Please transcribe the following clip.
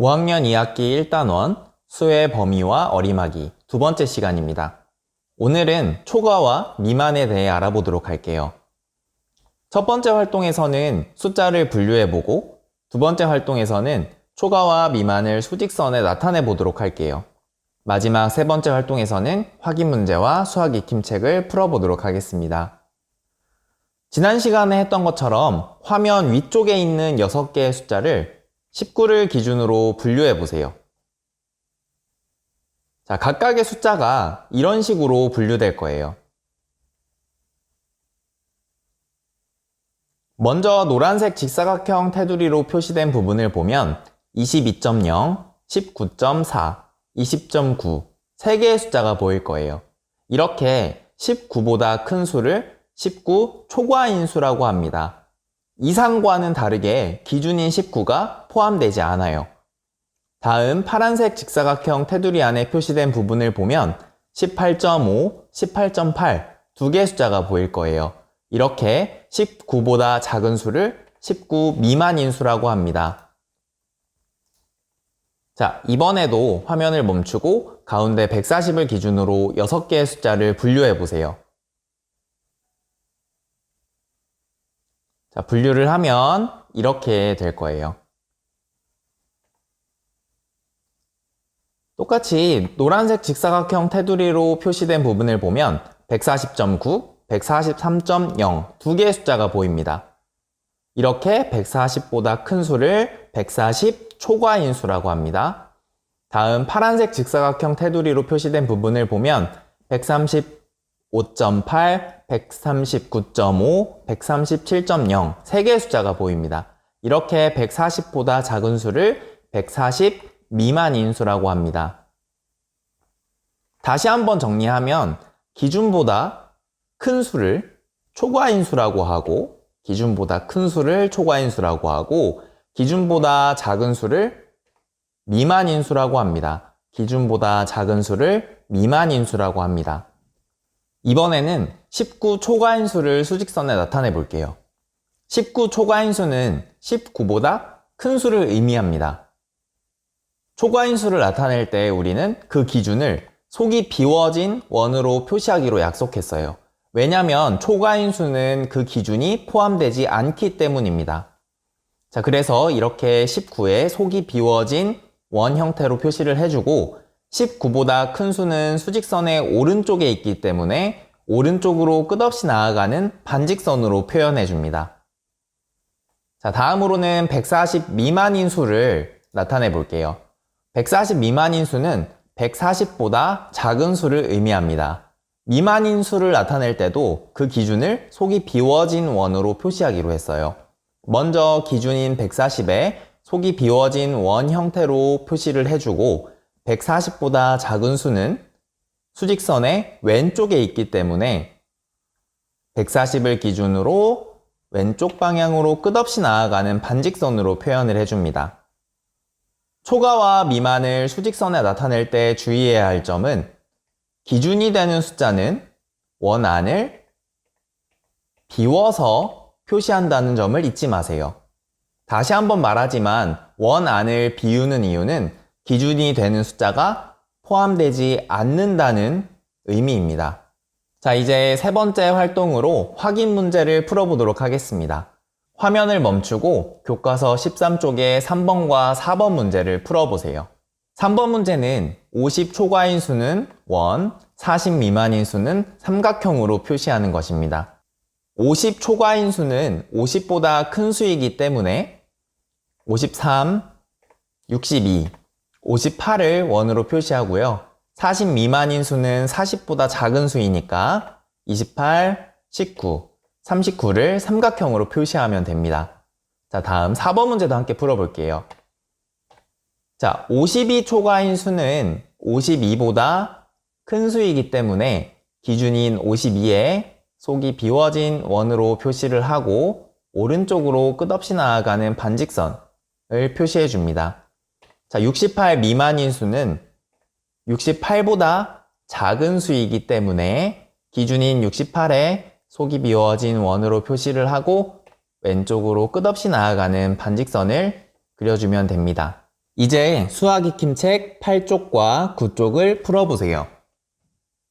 5학년 2학기 1단원 수의 범위와 어림하기 두 번째 시간입니다. 오늘은 초과와 미만에 대해 알아보도록 할게요. 첫 번째 활동에서는 숫자를 분류해보고 두 번째 활동에서는 초과와 미만을 수직선에 나타내 보도록 할게요. 마지막 세 번째 활동에서는 확인 문제와 수학 익힘책을 풀어보도록 하겠습니다. 지난 시간에 했던 것처럼 화면 위쪽에 있는 6개의 숫자를 19를 기준으로 분류해 보세요. 자, 각각의 숫자가 이런 식으로 분류될 거예요. 먼저 노란색 직사각형 테두리로 표시된 부분을 보면 22.0, 19.4, 20.9, 3개의 숫자가 보일 거예요. 이렇게 19보다 큰 수를 19 초과인 수라고 합니다. 이상과는 다르게 기준인 19가 포함되지 않아요. 다음 파란색 직사각형 테두리 안에 표시된 부분을 보면 18.5, 18.8 두 개의 숫자가 보일 거예요. 이렇게 19보다 작은 수를 19 미만인 수라고 합니다. 자, 이번에도 화면을 멈추고 가운데 140을 기준으로 6개의 숫자를 분류해 보세요. 자, 분류를 하면 이렇게 될 거예요. 똑같이 노란색 직사각형 테두리로 표시된 부분을 보면 140.9, 143.0 두 개의 숫자가 보입니다. 이렇게 140보다 큰 수를 140 초과인 수라고 합니다. 다음 파란색 직사각형 테두리로 표시된 부분을 보면 135.8, 139.5, 137.0 세 개의 숫자가 보입니다. 이렇게 140보다 작은 수를 140 미만 인수라고 합니다. 다시 한번 정리하면 기준보다 큰 수를 초과인수라고 하고 기준보다 큰 수를 초과인수라고 하고 기준보다 작은 수를 미만인수라고 합니다. 기준보다 작은 수를 미만인수라고 합니다. 이번에는 19 초과인수를 수직선에 나타내 볼게요. 19 초과인수는 19보다 큰 수를 의미합니다. 초과인수를 나타낼 때 우리는 그 기준을 속이 비워진 원으로 표시하기로 약속했어요. 왜냐하면 초과인수는 그 기준이 포함되지 않기 때문입니다. 자, 그래서 이렇게 19에 속이 비워진 원 형태로 표시를 해주고 19보다 큰 수는 수직선의 오른쪽에 있기 때문에 오른쪽으로 끝없이 나아가는 반직선으로 표현해 줍니다. 자, 다음으로는 140 미만인 수를 나타내 볼게요. 140 미만인 수는 140보다 작은 수를 의미합니다. 미만인 수를 나타낼 때도 그 기준을 속이 비워진 원으로 표시하기로 했어요. 먼저 기준인 140에 속이 비워진 원 형태로 표시를 해주고 140보다 작은 수는 수직선의 왼쪽에 있기 때문에 140을 기준으로 왼쪽 방향으로 끝없이 나아가는 반직선으로 표현을 해줍니다. 초과와 미만을 수직선에 나타낼 때 주의해야 할 점은 기준이 되는 숫자는 원 안을 비워서 표시한다는 점을 잊지 마세요. 다시 한번 말하지만 원 안을 비우는 이유는 기준이 되는 숫자가 포함되지 않는다는 의미입니다. 자, 이제 세 번째 활동으로 확인 문제를 풀어보도록 하겠습니다. 화면을 멈추고 교과서 13쪽의 3번과 4번 문제를 풀어보세요. 3번 문제는 50 초과인 수는 원, 40 미만인 수는 삼각형으로 표시하는 것입니다. 50 초과인 수는 50보다 큰 수이기 때문에 53, 62, 58을 원으로 표시하고요. 40 미만인 수는 40보다 작은 수이니까 28, 19, 39를 삼각형으로 표시하면 됩니다. 자, 다음 4번 문제도 함께 풀어볼게요. 자, 52 초과인 수는 52보다 큰 수이기 때문에 기준인 52에 속이 비워진 원으로 표시를 하고 오른쪽으로 끝없이 나아가는 반직선을 표시해 줍니다. 자, 68 미만인 수는 68보다 작은 수이기 때문에 기준인 68에 속이 비워진 원으로 표시를 하고 왼쪽으로 끝없이 나아가는 반직선을 그려주면 됩니다. 이제 수학 익힘책 8쪽과 9쪽을 풀어보세요.